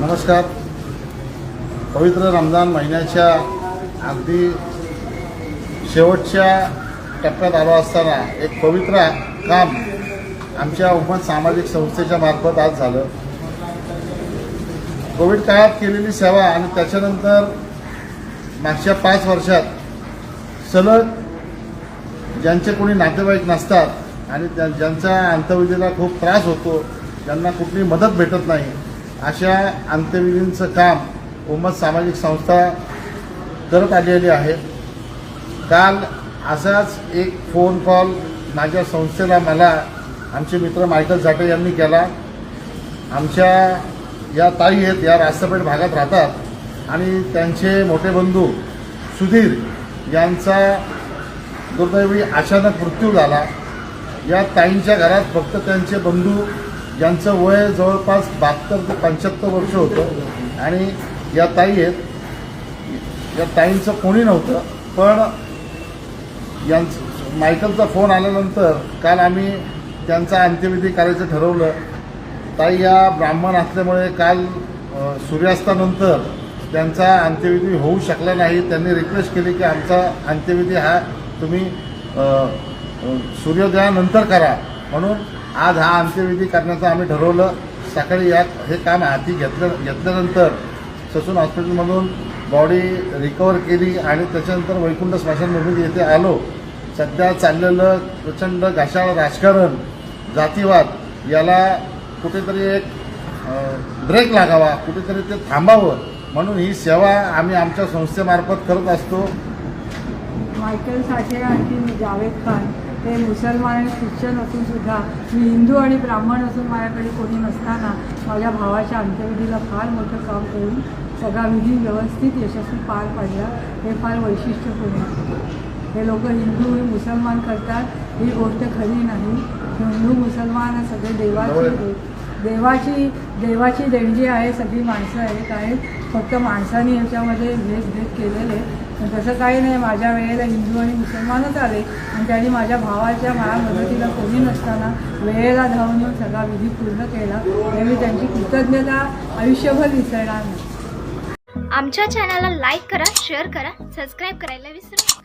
नमस्कार. पवित्र रमजान महिन्याच्या अगदी शेवटच्या टप्प्यात आलो असताना एक पवित्र काम आमच्या उमत सामाजिक संस्थेच्या मार्फत आज झालं. कोविड काळात केलेली सेवा आणि त्याच्यानंतर मागच्या पाच वर्षात सलग ज्यांचे कोणी नातेवाईक नसतात आणि त्या ज्यांचा अंतविधीला खूप त्रास होतो ज्यांना कुठली मदत भेटत नाही अशा अंत्यविधींचं काम उमत सामाजिक संस्था करत आलेली आहे. काल असाच एक फोन कॉल माझ्या संस्थेला मला आमचे मित्र मायकल झाटे यांनी केला. आमच्या या ताई आहेत या रास्तपेठ भागात राहतात. आणि त्यांचे मोठे बंधू सुधीर यांचा दुर्दैवी अचानक मृत्यू झाला. या ताईंच्या घरात फक्त त्यांचे बंधू ज्यांचं वय जवळपास बहात्तर ते पंच्याहत्तर वर्ष होतं. आणि या ताई आहेत. या ताईंचं कोणी नव्हतं. पण यांचं मायकलचा फोन आल्यानंतर काल आम्ही त्यांचा अंत्यविधी करायचं ठरवलं. ताई या ब्राह्मण असल्यामुळे काल सूर्यास्तानंतर त्यांचा अंत्यविधी होऊ शकला नाही. त्यांनी रिक्वेस्ट केली की आमचा अंत्यविधी हा तुम्ही सूर्योदयानंतर करा. म्हणून आज हा अंत्यविधी करण्याचं आम्ही ठरवलं. सकाळी यात हे काम हाती घेतलं घेतल्यानंतर ससून हॉस्पिटलमधून बॉडी रिकवर केली आणि त्याच्यानंतर वैकुंठ स्मशानभूमी येथे आलो. सध्या चाललेलं प्रचंड घाशाळ राजकारण जातीवाद याला कुठेतरी एक ब्रेक लागावा कुठेतरी ते थांबावं म्हणून ही सेवा आम्ही आमच्या संस्थेमार्फत करत असतो. मायकल साठे आणि जावेद खान हे मुसलमान आणि ख्रिश्चन असून सुद्धा मी हिंदू आणि ब्राह्मण असून माझ्याकडे कोणी नसताना माझ्या भावाच्या अंत्यविधीला फार मोठं काम करून सगळा विधी व्यवस्थित यशस्वी पार पाडला. हे फार वैशिष्ट्यपूर्ण आहे. हे लोक हिंदू हे मुसलमान करतात ही गोष्ट खरी नाही. हिंदू मुसलमान हे सगळे देवाची देवाची देवाची देणगी आहे सगळी माणसं आहेत आहेत. फक्त माणसाने याच्यामध्ये भेदभेद केलेले. पण तसं काही नाही माझ्या वेळेला हिंदू आणि मुसलमानच आले आणि त्यांनी माझ्या भावाच्या माझ्या मदतीला कोणी नसताना वेळेला धावून येऊन सगळा विधी पूर्ण केला. हे मी त्यांची कृतज्ञता आयुष्यभर विसरणार नाही. आमच्या चॅनलला लाईक करा शेअर करा सबस्क्राईब करायला विसरू नका.